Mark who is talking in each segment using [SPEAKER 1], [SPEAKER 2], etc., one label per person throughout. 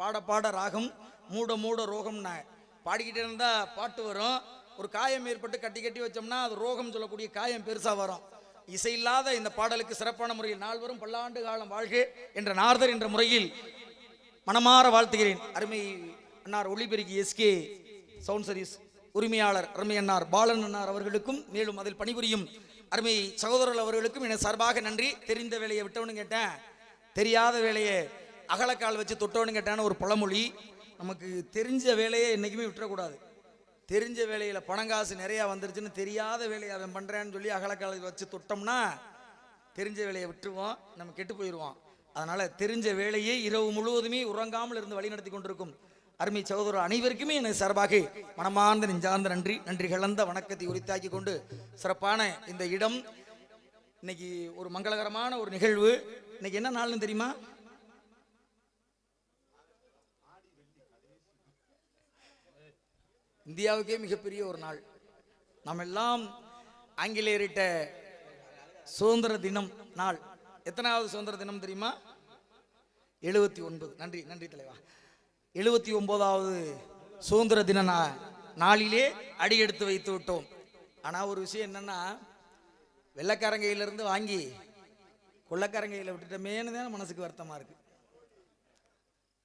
[SPEAKER 1] பாட பாட ராகம் மூட மூட ரோகம்னா. பாடிக்கிட்டே இருந்தால் பாட்டு வரும். ஒரு காயம் ஏற்பட்டு கட்டி கட்டி வச்சோம்னா அது ரோகம் சொல்லக்கூடிய காயம் பெருசாக வரும். இசையில்லாத இந்த பாடலுக்கு சிறப்பான முறையில் நால்வரும் பல்லாண்டு காலம் வாழ்க என்ற நார்தர் என்ற முறையில் மனமாற வாழ்த்துகிறேன். அருமை அன்னார் ஒளிபெருக்கி எஸ்கே சவுண்ட் சர்வீஸ் உரிமையாளர் அருமை அன்னார் பாலன் அன்னார் அவர்களுக்கும் மேலும் அதில் பணிபுரியும் அருமை சகோதரர் அவர்களுக்கும் என சார்பாக நன்றி. தெரிந்த வேலையை விட்டவனு கேட்டேன். தெரியாத வேலையை அகலக்கால் வச்சு தொட்டோன்னு கேட்டான்னு ஒரு பழமொழி. நமக்கு தெரிஞ்ச வேலையை என்றைக்குமே விட்டுறக்கூடாது. தெரிஞ்ச வேலையில் பணம் காசு நிறையா வந்துருச்சுன்னு தெரியாத வேலையை அவன் பண்ணுறேன்னு சொல்லி அகலக்கால் வச்சு தொட்டோம்னா தெரிஞ்ச வேலையை விட்டுருவோம் நம்ம கெட்டு போயிடுவோம் அதனால் தெரிஞ்ச வேலையை இரவு முழுவதுமே உறங்காமல் இருந்து வழிநடத்தி கொண்டிருக்கும் அருமை சகோதரர் அனைவருக்குமே எனக்கு சார்பாக மனமார்ந்த நெஞ்சார்ந்த நன்றி. நன்றி கலந்த வணக்கத்தை உரித்தாக்கி கொண்டு சிறப்பான இந்த இடம். இன்னைக்கு ஒரு மங்களகரமான ஒரு நிகழ்வு. இன்னைக்கு என்ன நாள்னு தெரியுமா? இந்தியாவுக்கே மிகப்பெரிய ஒரு நாள். நம்ம எல்லாம் ஆங்கிலேயரிட்ட சுதந்திர தினம் நாள். எத்தனாவது சுதந்திர தினம் தெரியுமா? எழுபத்தி ஒன்பது. நன்றி நன்றி தலைவா. எழுபத்தி ஒன்பதாவது சுதந்திர தின நா- நாளிலே அடி எடுத்து வைத்து விட்டோம். ஆனால் ஒரு விஷயம் என்னன்னா வெள்ளைக்காரங்கையிலிருந்து வாங்கி கொள்ளக்காரங்கையில் விட்டுட்டோமேன்னு தான் மனசுக்கு வருத்தமாக இருக்கு.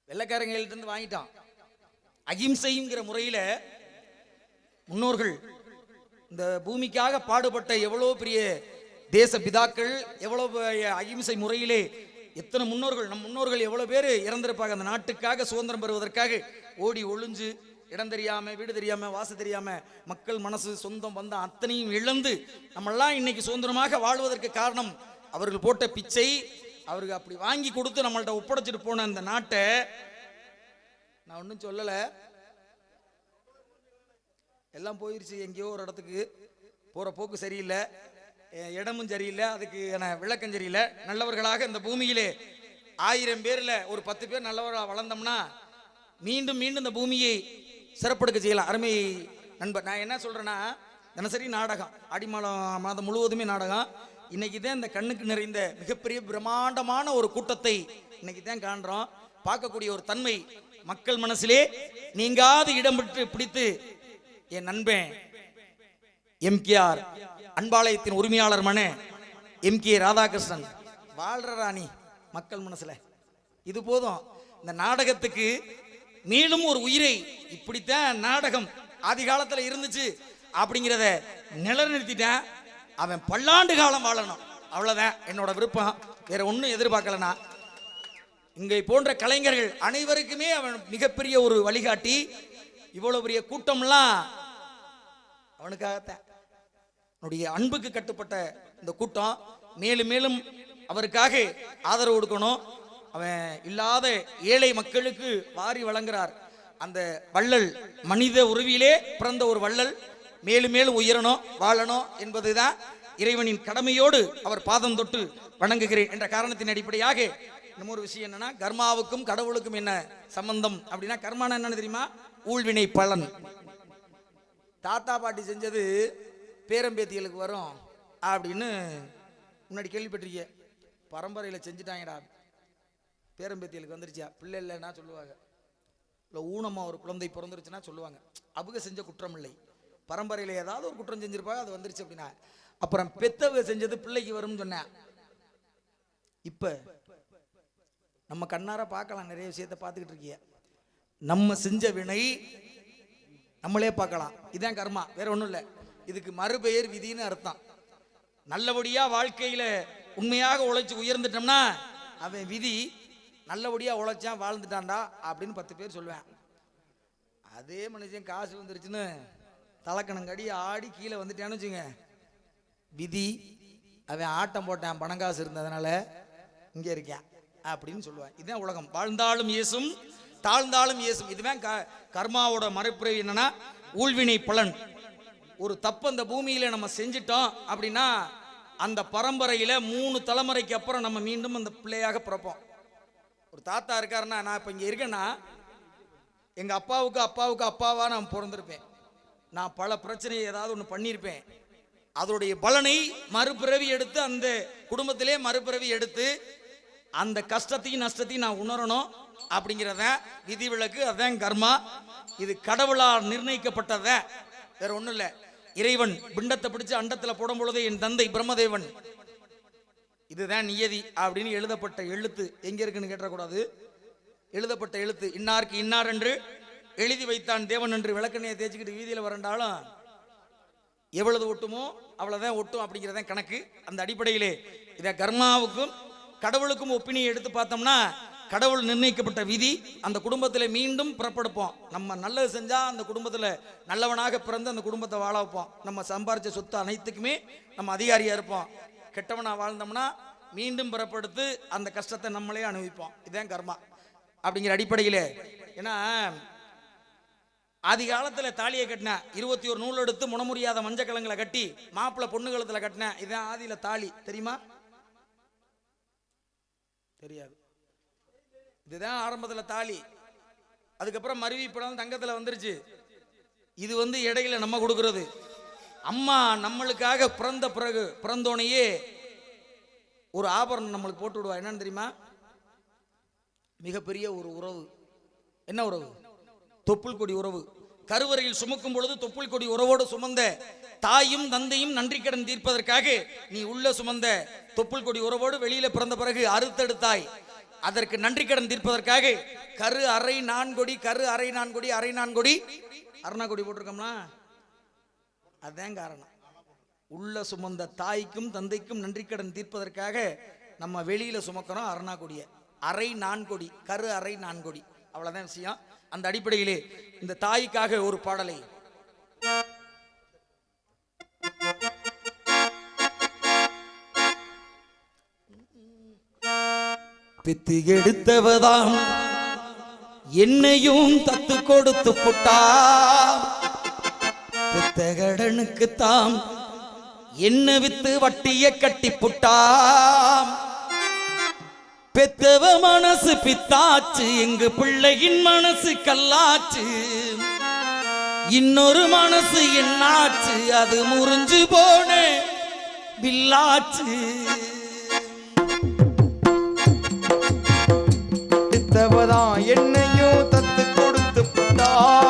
[SPEAKER 1] வெள்ளக்காரங்கையிலிருந்து வாங்கிட்டான். அகிம்சைங்கிற முறையில் முன்னோர்கள் இந்த பூமிக்காக பாடுபட்ட எவ்வளோ பெரிய தேச பிதாக்கள் எவ்வளோ பெரிய அகிம்சை முறையிலே எத்தனை முன்னோர்கள் நம் முன்னோர்கள் எவ்வளோ பேர் இறந்திருப்பாங்க. அந்த நாட்டுக்காக சுதந்திரம் பெறுவதற்காக ஓடி ஒளிஞ்சு இடம் தெரியாமல் வீடு தெரியாமல் வாசு தெரியாமல் மக்கள் மனசு சொந்தம் வந்த அத்தனையும் இழந்து நம்மெல்லாம் இன்னைக்கு சுதந்திரமாக வாழ்வதற்கு காரணம் அவர்கள் போட்ட பிச்சை. அவருக்கு அப்படி வாங்கி கொடுத்து நம்மள்ட்ட ஒப்படைச்சிட்டு போன அந்த நாட்டை நான் ஒன்றும் சொல்லலை. எல்லாம் போயிருச்சு எங்கேயோ ஒரு இடத்துக்கு. போகிற போக்கு சரியில்லை. இடமும் சரியில்லை. அதுக்கு என விளக்கம் சரியில்லை. நல்லவர்களாக இந்த பூமியிலே ஆயிரம் பேரில் ஒரு பத்து பேர் நல்லவர்களாக வளர்ந்தோம்னா மீண்டும் மீண்டும் இந்த பூமியை சிறப்படுக்க செய்யலாம். அருமை நண்பர் நான் என்ன சொல்கிறேன்னா தினசரி நாடகம் ஆடி மாதம் மாதம் முழுவதுமே நாடகம். இன்னைக்கு தான் இந்த கண்ணுக்கு நிறைந்த மிகப்பெரிய பிரம்மாண்டமான ஒரு கூட்டத்தை இன்னைக்கு தான் காண்றோம். பார்க்கக்கூடிய ஒரு தன்மை மக்கள் மனசிலே நீங்காது இடம் விட்டு பிடித்து என் நண்பன் எம்கேஆர் அன்பாலயத்தின் உரிமையாளர் மனு எம் கே ராதாகிருஷ்ணன். வாழ்ற ராணி மக்கள் மனசுல. இது போதும். இந்த நாடகத்துக்கு மேலும் ஒரு உயிரை இப்படித்தான் நாடகம் ஆதி காலத்தில் இருந்துச்சு அப்படிங்கிறத நிலைநிறுத்திட்டேன். அவன் பல்லாண்டு காலம் வாழணும். அவ்வளோதான் என்னோட விருப்பம். வேற ஒன்றும் எதிர்பார்க்கலனா இங்கே போன்ற கலைஞர்கள் அனைவருக்குமே அவன் மிகப்பெரிய ஒரு வழிகாட்டி. இவ்வளவு பெரிய கூட்டம்லாம் அவனுக்காகத்தான். அவனுடைய அன்புக்கு கட்டுப்பட்ட இந்த கூட்டம். மேலும் மேலும் அவருக்காக ஆதரவு கொடுக்கணும். அவன் இல்லாத ஏழை மக்களுக்கு வாரி வழங்குறார். அந்த வள்ளல் மனித உருவிலே பிறந்த ஒரு வள்ளல். மேலும் மேலும் உயரணும் வாழணும் என்பதுதான் இறைவனின் கடமையோடு அவர் பாதம் தொட்டு வணங்குகிறேன் என்ற காரணத்தின் அடிப்படையாக இன்னொரு விஷயம் என்னன்னா கர்மாவுக்கும் கடவுளுக்கும் என்ன சம்பந்தம் அப்படின்னா கர்மானா என்னன்னு தெரியுமா? ஊழ்வினை பலன். தாத்தா பாட்டி செஞ்சது பேரம்பேத்திகளுக்கு வரும் அப்படின்னு முன்னாடி கேள்விப்பட்டிருக்கிய பரம்பரையில் செஞ்சுட்டாங்கடா. பேரம்பேத்திகளுக்கு வந்துருச்சியா பிள்ளை இல்லைன்னா சொல்லுவாங்க. இல்லை ஊனமாக ஒரு குழந்தை பிறந்துருச்சுன்னா சொல்லுவாங்க. அவங்க செஞ்ச குற்றம் இல்லை பரம்பரையில் ஏதாவது ஒரு குற்றம் செஞ்சிருப்பாங்க அது வந்துருச்சு அப்படின்னா. அப்புறம் பெத்தவங்க செஞ்சது பிள்ளைக்கு வரும்னு சொன்னேன். இப்போ நம்ம கண்ணார பார்க்கலாம். நிறைய விஷயத்தை பார்த்துக்கிட்டு இருக்கீங்க. நம்ம செஞ்ச வினை நம்மளே பார்க்கலாம். இதான் கர்மா. வேற ஒன்றும் இல்லை. இதுக்கு மறுபெயர் விதின்னு அர்த்தம். நல்லபடியாக வாழ்க்கையில் உண்மையாக உழைச்சி உயர்ந்துட்டோம்னா அவன் விதி நல்லபடியாக உழைச்சான் வாழ்ந்துட்டான்டா அப்படின்னு பத்து பேர் சொல்லுவேன். அதே மனுஷன் காசு வந்துருச்சுன்னு தலக்கணங்கடி ஆடி கீழே வந்துட்டான்னு வச்சுங்க. விதி அவன் ஆட்டம் போட்டான் பணம் காசு இருந்ததுனால இங்கே இருக்கேன் அப்படின்னு சொல்லுவான். இதுதான் உலகம். வாழ்ந்தாலும் இயேசும் தாழ்ந்தாலும் இயேசும் இதுதான் க கர்மாவோட மறுபிறவி என்னன்னா ஊழ்வினை பலன். ஒரு தப்பு அந்த பூமியில நம்ம செஞ்சிட்டோம் அப்படின்னா அந்த பரம்பரையில மூணு தலைமுறைக்கு அப்புறம் நம்ம மீண்டும் அந்த பிள்ளையாக பிறப்போம். ஒரு தாத்தா இருக்காருன்னா நான் இப்போ இங்கே இருக்கேன்னா எங்க அப்பாவுக்கு அப்பாவுக்கு அப்பாவா நான் பிறந்திருப்பேன். நான் பல பிரச்சனையை ஏதாவது ஒன்று பண்ணியிருப்பேன். அதோடைய பலனை மறுபிறவி எடுத்து அந்த குடும்பத்திலே மறுபிறவி எடுத்து அந்த கஷ்டத்தையும் நஷ்டத்தையும் நான் உணரணும். அப்படிங்கிறத விதிவிலக்கு அதான் கர்மா. இது கடவுளால் நிர்ணயிக்கப்பட்டத. வேற ஒண்ணும் இல்ல. இறைவன் பிண்டத்தை பிடிச்சு அண்டத்துல போடும் பொழுது என் தந்தை பிரம்மதேவன். இதுதான் நியதி அப்படின்னு எழுதப்பட்ட எழுத்து. எங்க இருக்குன்னு கேட்டக்கூடாது. எழுதப்பட்ட எழுத்து இன்னாருக்கு இன்னார் என்று எழுதி வைத்தான் தேவன் என்று விளக்கணையை தேய்ச்சிக்கிட்டு வீதியில வரண்டாலும் எவ்வளவு ஒட்டுமோ அவ்வளவுதான் ஒட்டும் அப்படிங்கிறதான் கணக்கு. அந்த அடிப்படையிலே இதை கர்மாவுக்கும் கடவுளுக்கும் ஒப்பினியை எடுத்து பார்த்தோம்னா கடவுள் நிர்ணயிக்கப்பட்ட விதி அந்த குடும்பத்தில் மீண்டும் பிறப்படுப்போம். நம்ம நல்லது செஞ்சால் அந்த குடும்பத்தில் நல்லவனாக பிறந்து அந்த குடும்பத்தை வாழ வைப்போம். நம்ம சம்பாரித்த சொத்து அனைத்துக்குமே நம்ம அதிகாரியாக இருப்போம். கெட்டவனாக வாழ்ந்தோம்னா மீண்டும் பிறப்படுத்து அந்த கஷ்டத்தை நம்மளே அனுபவிப்போம். இதுதான் கர்மா. அப்படிங்கிற அடிப்படையிலே ஏன்னா ஆதி காலத்தில் தாலியை கட்டினேன். இருபத்தி ஒரு நூல் எடுத்து முனமுறியாத மஞ்சள் கட்டி மாப்பிள்ளை பொண்ணு கழுத்தில் கட்டினேன். இதான் ஆதியில் தாலி. தெரியுமா? தெரியாது. இதுதான் ஆரம்பத்தில் தாலி. அதுக்கப்புறம் மருவி படம் தங்கத்தில் வந்துருச்சு. இது வந்து இடையில நம்ம கொடுக்கறது. அம்மா நம்மளுக்காக பிறந்த பிறகு பிறந்தோனையே ஒரு ஆபரணம் நம்மளுக்கு போட்டு விடுவா. என்னன்னு தெரியுமா? மிகப்பெரிய ஒரு உறவு. என்ன உறவு? தொப்புள் கொடி உறவு. கருவறையில் சுமக்கும் பொழுது தொப்புள் கொடி உறவோடு சுமந்த தாயும் தந்தையும் நன்றி கடன் தீர்ப்பதற்காக நீ உள்ள சுமந்த தொப்புள் கொடி உறவோடு வெளியில பிறந்த பிறகு அறுத்தெடுத்தாய். அதற்கு நன்றி கடன் தீர்ப்பதற்காக கரு அரை நான்கொடி கரு அரை நான்கொடி அரை நான்கொடி. அருணா போட்டிருக்கோம்னா அதான் காரணம். உள்ள சுமந்த தாய்க்கும் தந்தைக்கும் நன்றி கடன் தீர்ப்பதற்காக நம்ம வெளியில சுமக்கிறோம் அருணா அரை நான்கொடி கரு அரை நான்கொடி. அவ்வளவுதான் விஷயம். அந்த அடிப்படையிலே இந்த தாய்க்காக ஒரு பாடலை பித்து எடுத்தவதாம் என்னையும் தத்து கொடுத்து புட்டா பெத்த தாம். என்ன வித்து வட்டிய கட்டி புட்டாம். பெத்தவ மனசு பித்தாச்சு எங்க பிள்ளையின் மனசு கல்லாச்சு. இன்னொரு மனசு என்னாச்சு அது முறிஞ்சு போன வில்லாச்சு.
[SPEAKER 2] புட்டான்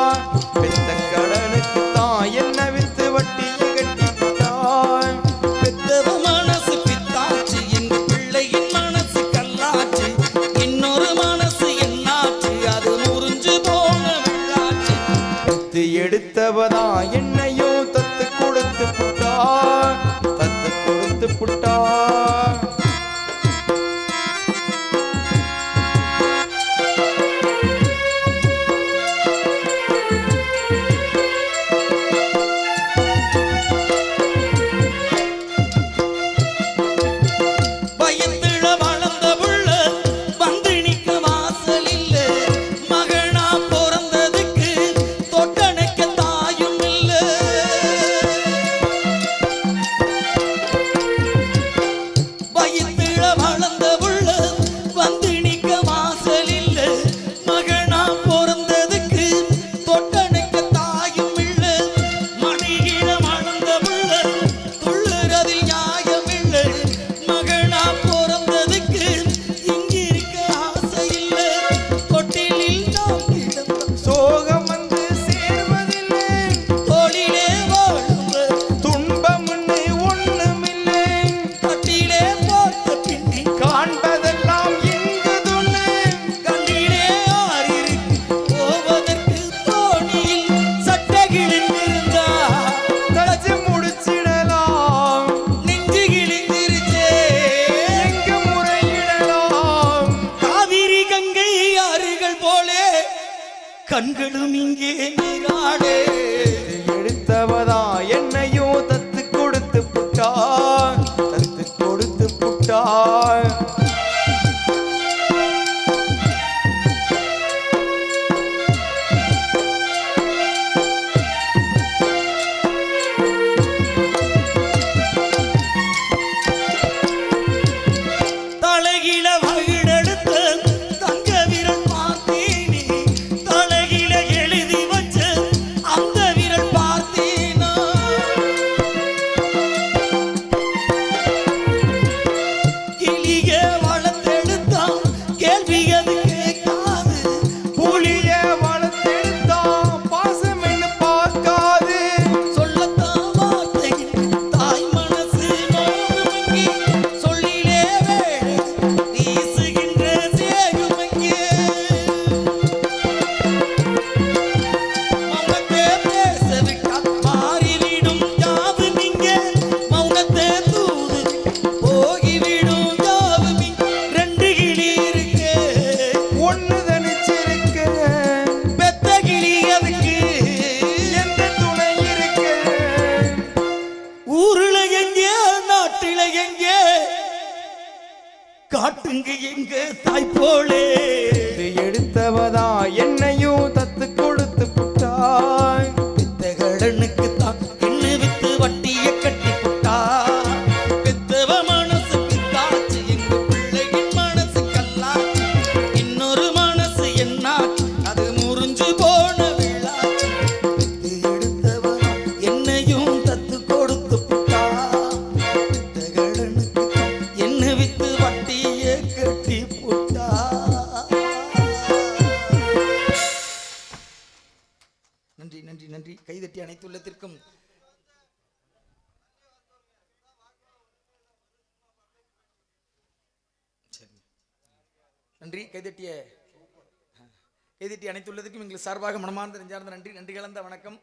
[SPEAKER 1] கைதட்டி அனைத்துள்ளதற்கும் எங்களுக்கு சார்பாக மனமார்ந்த நெஞ்சார்ந்த நன்றி நன்றி கலந்த வணக்கம்.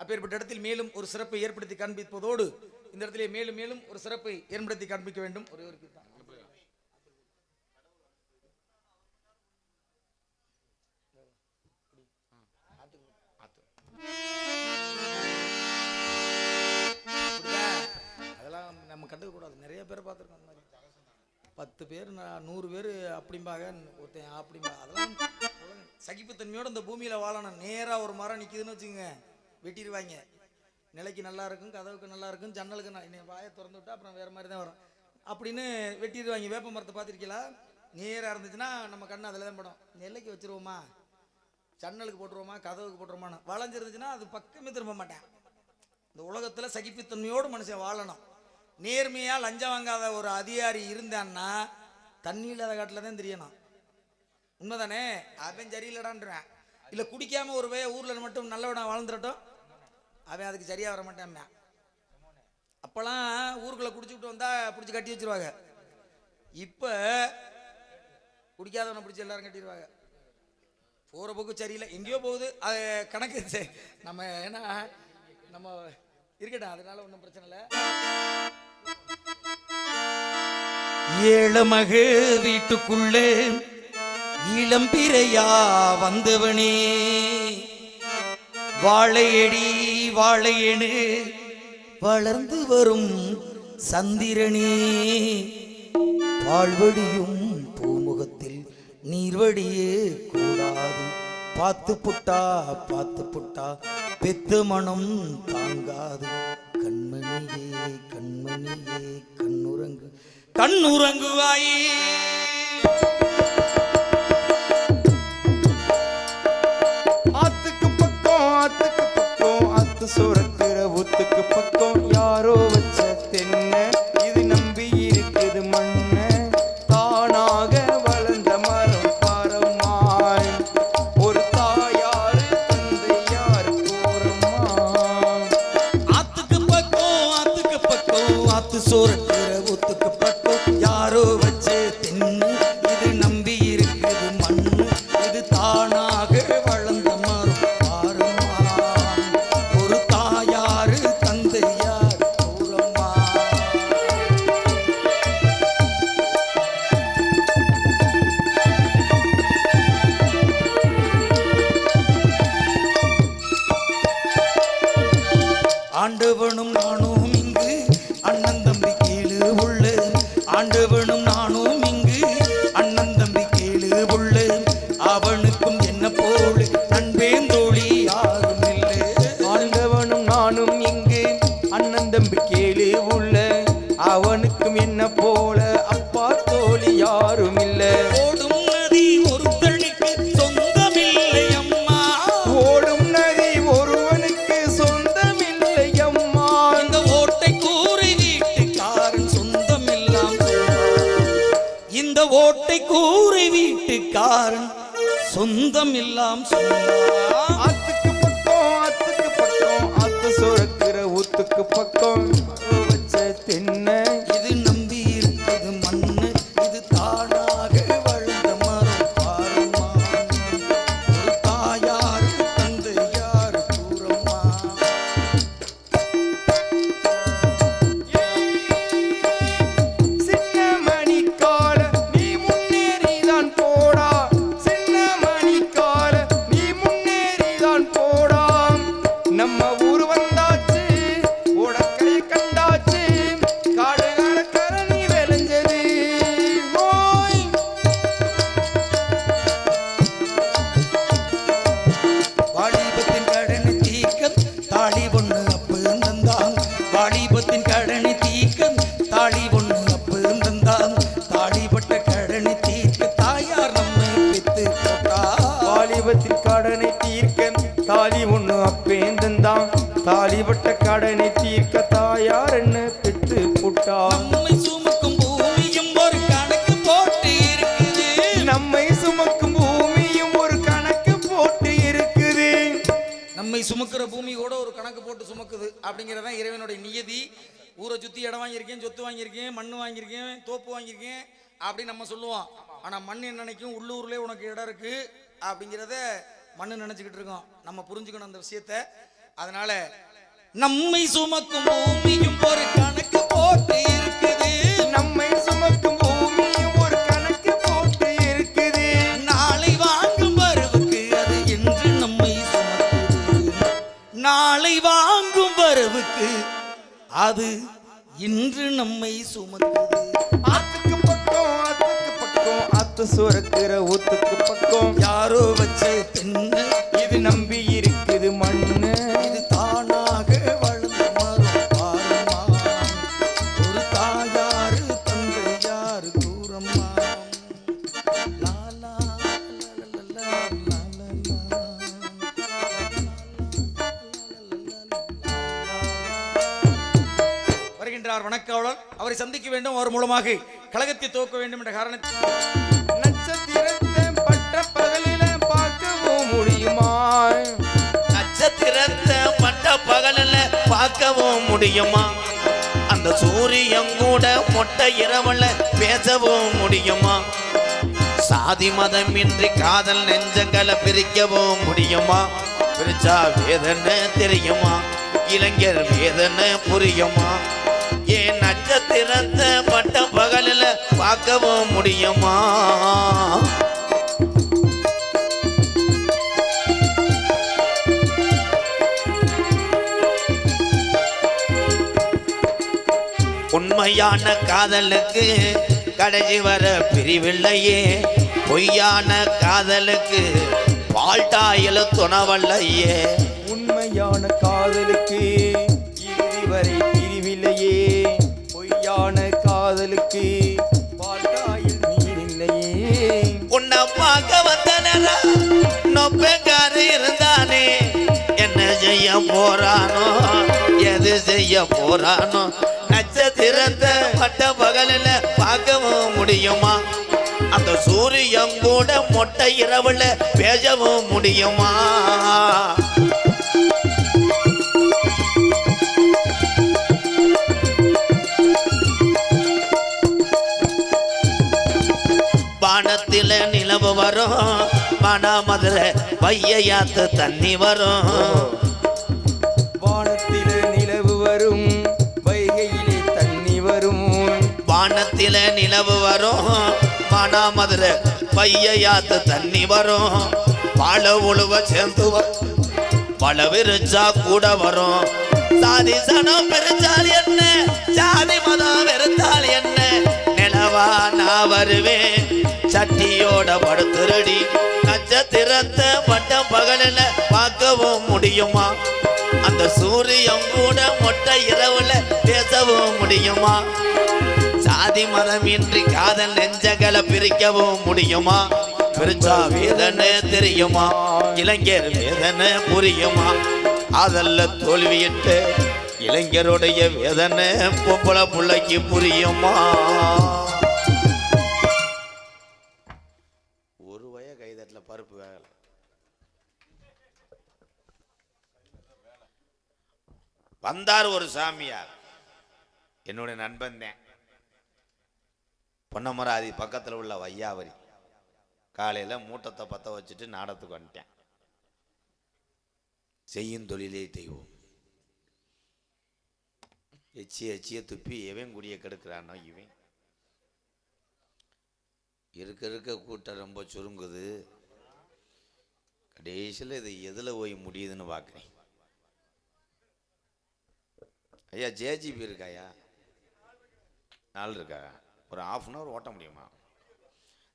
[SPEAKER 1] அப்பேற்பட்ட இடத்தில் மேலும் ஒரு சிறப்பை ஏற்படுத்தி காண்பிப்பதோடு இந்த இடத்திலே மேலும் மேலும் ஒரு சிறப்பை ஏற்படுத்தி காண்பிக்க வேண்டும். ஒரே ஒரு அதெல்லாம் நம்ம கண்டுக்க கூடாது நிறைய பேர் பார்த்துருக்கோம் அந்த மாதிரி. பத்து பேர் நான் நூறு பேர் அப்படிம்பாங்க ஒருத்தன் அப்படிம்பா. அதெல்லாம் சகிப்புத்தன்மையோடு இந்த பூமியில் வாழணும். நேராக ஒரு மரம் நிற்கிதுன்னு வச்சுங்க வெட்டிடுவாங்க. நிலைக்கு நல்லா இருக்கும் கதவுக்கு நல்லா இருக்கும் ஜன்னலுக்கு நான் என்னை வாயை திறந்து விட்டா அப்புறம் வேறு மாதிரி தான் வரும். அப்படின்னு வெட்டிடுவாங்க. வேப்ப மரத்தை பார்த்துருக்கீங்களா? நேராக இருந்துச்சுன்னா நம்ம கண்ணு அதில் தான் படும். நிலைக்கு வச்சிருவோமா? ஜன்னலுக்கு போட்டுருவோமா? கதவுக்கு போட்டுருவோமான்னு. வளைஞ்சிருந்துச்சுன்னா அது பக்கமே திரும்ப மாட்டேன். இந்த உலகத்தில் சகிப்புத்தன்மையோடு மனுஷன் வாழணும். நேர்மையாக லஞ்சம் வாங்காத ஒரு அதிகாரி இருந்தான்னா தண்ணி இல்லாத காட்டில் தான் தெரியணும். உண்மைதானே? அவன் சரியில்லடான்றேன். இல்லை குடிக்காம ஒரு வே ஊரில் மட்டும் நல்லவனா வாழ்ந்துடட்டும் அவன் அதுக்கு சரியாக வர மாட்டான் அப்போல்லாம் ஊருக்குள்ளே குடிச்சுக்கிட்டு வந்தால் பிடிச்சி கட்டி வச்சிருவாங்க. இப்போ குடிக்காதவனை பிடிச்சி எல்லாரும் கட்டிடுவாங்க போகிற போக்கு சரியில்லை. எங்கேயோ போகுது. அது கணக்கு நம்ம ஏன்னா நம்ம இருக்கட்டும். அதனால ஒன்றும் பிரச்சனை இல்லை. ஏழமகு வீட்டுக்குள்ளே இளம்பிரையா வந்தவனே. வாழையடி வாழையனு வளர்ந்து வரும் சந்திரனே. பால்வடியும் பூமுகத்தில் நீர்வடியே கூடாது. பார்த்து புட்டா பார்த்து புட்டா பெத்து மனம் தாங்காது. கண்மணியே கண்மணியே கண்ணுறங்கு கண்ணுறங்குவாயே.
[SPEAKER 2] பக்கம்
[SPEAKER 1] உள்ள ஆண்டவனும் நானும் சொந்தம் எல்லாம் சொல்லலாம் கடனை தீர்க்க தாயார்
[SPEAKER 2] என்ன பெத்து புட்டா?
[SPEAKER 1] நம்மை சுமக்கும் பூமியும் ஒரு கணக்கு போட்டு இருக்குது.
[SPEAKER 2] நம்மை சுமக்கும் பூமியும் ஒரு கணக்கு போட்டு இருக்குது.
[SPEAKER 1] நம்மை சுமக்கிற பூமி கூட ஒரு கணக்கு போட்டு சுமக்குது அப்படிங்கிறதான் இறைவனுடைய நியதி. ஊரை சுற்றி இடம் வாங்கியிருக்கேன் சொத்து வாங்கியிருக்கேன் மண் வாங்கியிருக்கேன் தோப்பு வாங்கியிருக்கேன் அப்படின்னு நம்ம சொல்லுவோம். ஆனால் மண் என்ன நினைக்கும்? உள்ளூர்லேயே உனக்கு இடம் இருக்கு அப்படிங்கிறத மண்ணு நினச்சிக்கிட்டு இருக்கோம். நம்ம புரிஞ்சுக்கணும் அந்த விஷயத்த. அதனால நம்மை சுமக்கும் பூமியும் ஒரு கணக்கு போட்டு இருக்குது.
[SPEAKER 2] நம்மை சுமக்கும் பூமியும் ஒரு கணக்கு போட்டு இருக்குது.
[SPEAKER 1] நாளை வாங்கும் வரவுக்கு அது என்று நம்மை சுமக்குது. நாளை வாங்கும் வரவுக்கு அது இன்று நம்மை சுமக்குது.
[SPEAKER 2] ஆத்துக்கு பக்கம் ஆத்துக்கு பக்கம் ஆத்து சுரக்கிற ஊத்துக்கு பக்கம்.
[SPEAKER 1] யாரோ வச்ச தென்னை வேண்டும் அவர் மூலமாக கழகத்தை துவக்க வேண்டும் என்ற காரணத்தில்
[SPEAKER 2] நட்சத்திரத்தை பட்ட பகலில பார்க்கவும் முடியுமா?
[SPEAKER 3] நட்சத்திரத்தை பட்ட பகலில் பார்க்கவும் முடியுமா? அந்த சூரியன் கூட மொட்டை இரவுல பேசவும் முடியுமா? சாதி மதம் இன்றி காதல் நெஞ்சங்களை பிரிக்கவும் முடியுமா? பிரிச்சா வேதனை தெரியுமா? இளைஞர் வேதனை புரியுமா? ஏன் திறந்த பட்ட பகலில் பார்க்கவும் முடியுமா? உண்மையான காதலுக்கு கடைசி வர பிரிவில்லையே. பொய்யான காதலுக்கு வாழ்ட்டாயில துணவல்லையே.
[SPEAKER 2] உண்மையான காதலுக்கு
[SPEAKER 3] நொப்பங்காரு இருந்தானே என்ன செய்ய போறானோ எது செய்ய போறானோ. நட்சத்திரத்தை பட்ட பகலில் பார்க்கவும் முடியுமா? அந்த சூரியன் கூட மொட்டை இரவுல பேசவும் முடியுமா? மனாமதுல வையாத்து தண்ணி வரும்.
[SPEAKER 2] வானத்திலே நிலவு வரும் வைகையிலே தண்ணி வரும்.
[SPEAKER 3] வானத்தில நிலவு வரும் மனாமதுல வையாத்து தண்ணி வரும். வாழ உழுவ சேர்ந்து பல விரிச்சா கூட வரும். சாதி சனம் பெருச்சால் என்ன? ஜாதி மதம் வெறுத்தால் என்ன? நிலவா நான் வருவேன் சட்டியோட படுத்துருடி. நட்சத்திரத்தை வட்டம் பகலில் பார்க்கவும் முடியுமா? அந்த சூரியன் கூட மொட்டை இரவுல பேசவும் முடியுமா? சாதி மதம் இன்றி காதல் நெஞ்சங்களை பிரிக்கவும் முடியுமா? பிரிச்சா வேதனை தெரியுமா? இளைஞர் வேதனை புரியுமா? அதல்ல தோல்வியிட்டு இளைஞருடைய வேதனை பொம்பளை பிள்ளைக்கு புரியுமா? வந்தார் ஒரு சாமியார். என்னுடைய நண்பன் தான் பொன்னமராதி பக்கத்தில் உள்ள வையாவரி காலையில் மூட்டத்தை பற்ற வச்சுட்டு நாடத்துக்கு வந்துட்டேன். செய்யும் தொழிலே தெய்வம். எச்சி எச்சிய துப்பி எவன் குடிய கெடுக்கிறானோ இவன். இருக்க இருக்க கூட்டம் ரொம்ப சுருங்குது. கடைசியில் இது எதில் போய் முடியுதுன்னு பார்க்குறேன் ஐயா ஜேஜிபி இருக்காயா நாள் இருக்கா ஒரு ஆஃப் அன் ஹவர் ஓட்ட முடியுமா?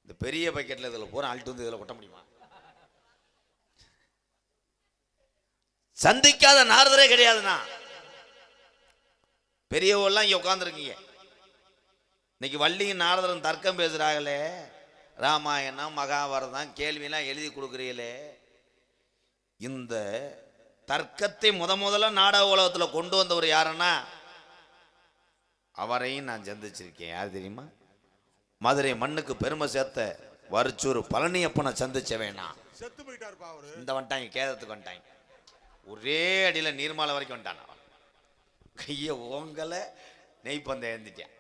[SPEAKER 3] இந்த பெரிய பக்கெட்டில் இதில் போகிற அல்ட்டு வந்து இதில் ஓட்ட முடியுமா? சந்திக்காத நாரதரே கிடையாதுண்ணா. பெரியவெல்லாம் இங்கே உட்காந்துருக்கீங்க இன்னைக்கு வள்ளியும் நாரதரும் தர்க்கம் பேசுகிறாங்களே ராமாயணம் மகாபாரதம் கேள்வியெல்லாம் எழுதி கொடுக்குறீங்களே. இந்த தர்க்கத்தை முத முதல்ல நாடக உலகத்தில் கொண்டு வந்தவர் யாருன்னா? அவரையும் நான் சந்திச்சிருக்கேன். யார் தெரியுமா? மதுரை மண்ணுக்கு பெருமை சேர்த்த வரிச்சூர் பழனியப்பனை சந்திச்ச வேணாம்
[SPEAKER 4] செத்து போயிட்டாருப்பா அவரு.
[SPEAKER 3] இந்த வந்துட்டாங்க கேதத்துக்கு வந்துட்டாங்க ஒரே அடியில் நீர்மாலை வரைக்கும் வந்துட்டான் அவன். கையை ஓங்கலை நெய்ப்பந்தை எழுந்துட்டேன்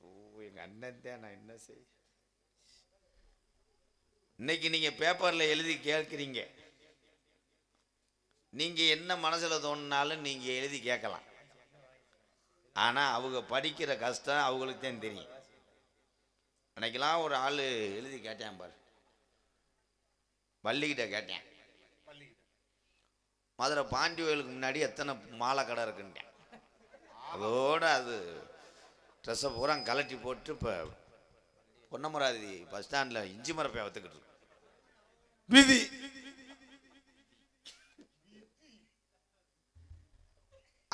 [SPEAKER 3] ஓ எங்கள் அண்ணன் தான் நான் என்ன செய்ய? இன்னைக்கு நீங்கள் பேப்பரில் எழுதி கேட்குறீங்க. நீங்கள் என்ன மனசில் தோணுனாலும் நீங்கள் எழுதி கேட்கலாம். ஆனால் அவங்க படிக்கிற கஷ்டம் அவங்களுக்கு தான் தெரியும். அன்னைக்கெல்லாம் ஒரு ஆள் எழுதி கேட்டேன் பாரு. வள்ளிக்கிட்ட கேட்டேன். மதுரை பாண்டி கோயிலுக்கு முன்னாடி எத்தனை மாலை கடை இருக்குன்ட்டேன். அதோட அது ட்ரெஸ்ஸை பூரா கலட்டி போட்டு இப்போ பொன்னமராதி பஸ் ஸ்டாண்டில் இஞ்சி மரப்பை வத்துக்கிட்டு இருக்கு. விதி.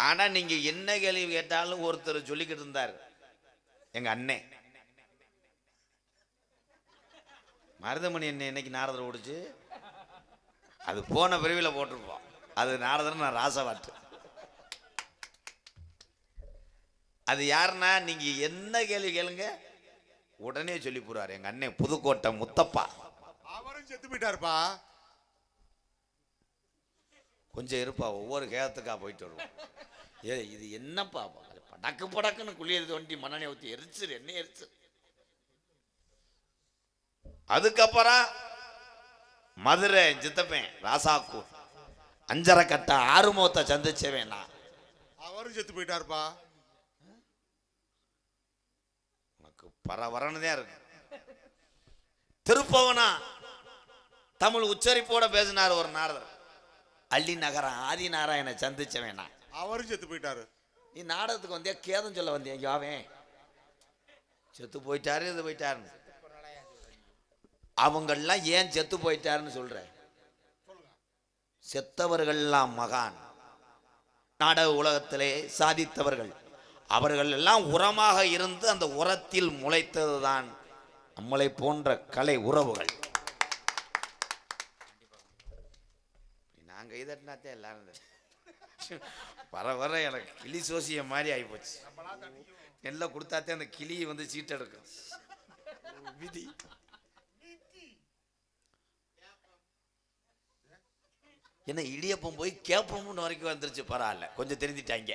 [SPEAKER 3] ஆனா நீங்க என்ன கேள்வி கேட்டாலும் ஒருத்தர் சொல்லிக்கிட்டு இருந்தார். எங்க அண்ணன் மருதமணி என்ன இன்னைக்கு நாரதர் ஓடிச்சு? அது போன பிரிவில் போட்டிருப்போம். அது நாரதர் நான் ராசவாட்டு. அது யாருன்னா நீங்க என்ன கேள்வி கேளுங்க? உடனே சொல்லி போறாரு எங்க அண்ணன் புதுக்கோட்டை முத்தப்பா.
[SPEAKER 4] அவரும் செத்து போயிட்டாருப்பா.
[SPEAKER 3] கொஞ்சம் இருப்பா ஒவ்வொரு கேதத்துக்கா போயிட்டு வருவோம். ஏ இது என்னப்பா? படக்கு படக்குன்னு குளியல் தோண்டி மண்ணெண்ணெய் ஊற்றி எரிச்சிரு என்ன எரிச்சு. அதுக்கப்புறம் மதுரை சித்தப்பேன் ராசாக்கு அஞ்சரை கட்ட ஆறுமுகத்தை சந்திச்சவேன் நான்.
[SPEAKER 4] அவரும் செத்து போயிட்டாருப்பா.
[SPEAKER 3] உனக்கு பரவரன்னு தான் இருக்கு. திருப்பவனா தமிழ் உச்சரிப்போட பேசினார் ஒரு நாரதர். அள்ளி நகரம் ஆதி நாராயண சந்திச்சவன் நான்.
[SPEAKER 4] அவரும் செத்து போயிட்டாரு.
[SPEAKER 3] நீ நாடகத்துக்கு வந்தியா? கேதம் சொல்ல வந்தியா? இங்க செத்து போயிட்டாரு இது போயிட்டாருன்னு. அவங்கெல்லாம் ஏன் செத்து போயிட்டாருன்னு சொல்ற? செத்தவர்கள்லாம் மகான். நாடக உலகத்திலே சாதித்தவர்கள். அவர்கள் எல்லாம் உரமாக இருந்து அந்த உரத்தில் முளைத்ததுதான் நம்மளை போன்ற கலை உறவுகள். நாங்கள் இதட்டினாத்தே எல்லாரும் வர வர எனக்கு கிளி சோசிய மாதிரி ஆகிப்போச்சு நெல்லை கொடுத்தாத்தே அந்த கிளி வந்து சீட்டெடுக்கும். விதி. என்ன இடியப்பம் போய் கேப்பம்னு வரைக்கும் வந்துருச்சு பரவாயில்ல. கொஞ்சம் தெரிஞ்சிட்டாங்க.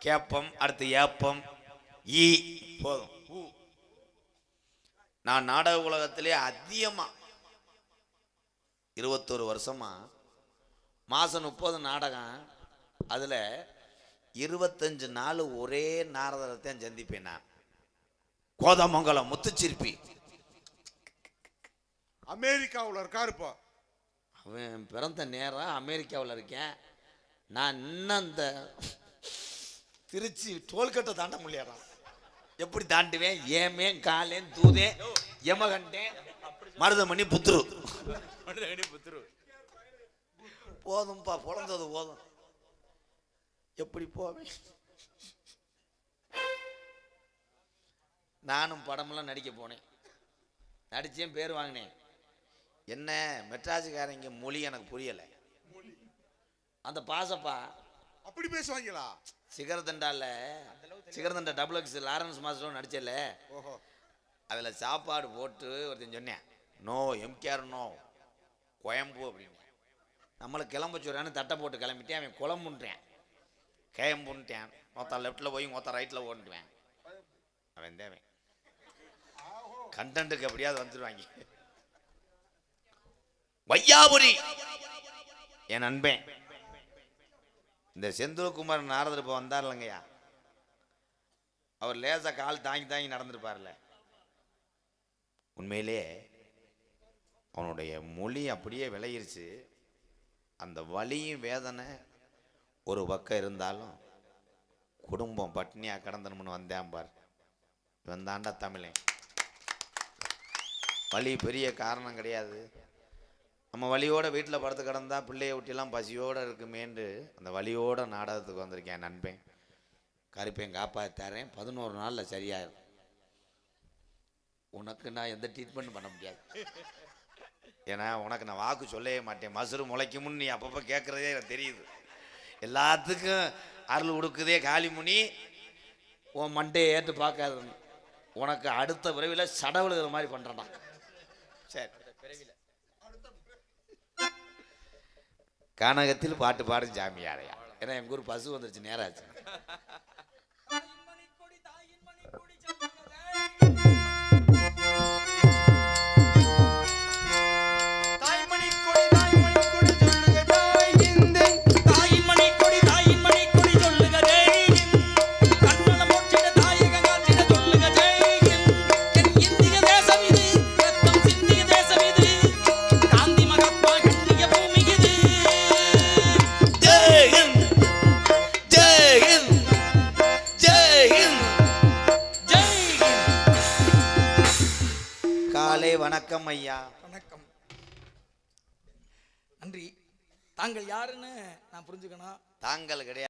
[SPEAKER 3] கேப்பம் அடுத்து ஏப்பம் ஈ போதும். நான் நாடக உலகத்திலே அதிகமா இருபத்தொரு வருஷமா மாதம் முப்பது நாடகம் அதில் இருபத்தஞ்சு நாள் ஒரே நாரதரத்தையும் சந்திப்பேன் நான். கோதமங்கலம் முத்துச்சிற்பி.
[SPEAKER 4] அமெரிக்காவுல இருக்காருப்பா
[SPEAKER 3] அவன் பிறந்த நேரம் அமெரிக்காவில் இருக்கேன். நான் இன்னும் அந்த திருச்சி டோல்கட்டை தாண்ட முடியாதா எப்படி தாண்டுவேன்? ஏமேன் காலேன் தூதேன் யமகண்டேன் மருதமணி புத்துரு மருதமணி புத்துரு போதும்பா பிறந்தது போதும். எப்படி போவேன்? நானும் படமெல்லாம் நடிக்க போனேன். நடிச்சேன் பேர் வாங்கினேன். என்ன மெட்ராஸுக்காரங்க மொழி எனக்கு புரியலை. அந்த பாசப்பா
[SPEAKER 4] அப்படி பேசுவாங்களா?
[SPEAKER 3] சிகரதண்டால சிகரதண்டா டபுள் எக்ஸ் லாரன்ஸ் மாஸ்டரும் நடிச்சல
[SPEAKER 4] ஓஹோ.
[SPEAKER 3] அதில் சாப்பாடு போட்டு ஒருத்தன் சொன்னேன் நோ எம்கேஆர் நோ. கோயம்பு அப்படின்னு. நம்மளை கிளம்ப தட்டை போட்டு கிளம்பிட்டேன் அவன் குழம்புன்றேன். கேம்புன்ட்டேன். மொத்தம் லெஃப்டில் போய் மொத்தம் ரைட்டில் ஓட்டுவேன். அவன் தேவன். கண்டென்ட்டுக்கு எப்படியாவது வந்துடுவாங்க வையாபுரி. என் நண்பன் இந்த செந்தூர்குமார் நாரதர் இப்போ வந்தார் இல்லைங்கய்யா அவர் லேசாக கால் தாங்கி தாங்கி நடந்திருப்பார்ல. உண்மையிலே அவனுடைய மொழி அப்படியே விளையிருச்சு அந்த வலியும் வேதனை ஒரு பக்கம் இருந்தாலும் குடும்பம் பட்னியாக கடந்தணும்னு வந்தேன் பார். இவன் தாண்டா தமிழன். வலி பெரிய காரணம் கிடையாது. நம்ம வழியோட வீட்டில் படுத்து கிடந்தா பிள்ளைய ஒட்டிலாம் பசியோடு இருக்குமேன்று அந்த வழியோட நாடகத்துக்கு வந்திருக்கேன் நண்பன். கருப்பேன் காப்பாத்தாரேன் பதினோரு நாளில் சரியாயிரும். உனக்கு நான் எந்த ட்ரீட்மெண்ட் பண்ண முடியாது. ஏன்னா உனக்கு நான் வாக்கு சொல்லவே மாட்டேன். மசுறு முளைக்கும்னு நீ அப்பப்போ கேட்குறதே எனக்கு தெரியுது. எல்லாத்துக்கும் அருள் உடுக்குதே காளிமுனி. உன் மண்டையை ஏற்று பார்க்காது உனக்கு அடுத்த விரைவில் சடவுழுகிற மாதிரி பண்ணுறேன்டா சரி.
[SPEAKER 1] கானகத்தில் பாட்டு பாடும் சாமியாரையா. ஏன்னா எங்கள் ஊர் பசு வந்துருச்சு நேராச்சு
[SPEAKER 3] புரிஞ்சுக்கணும்.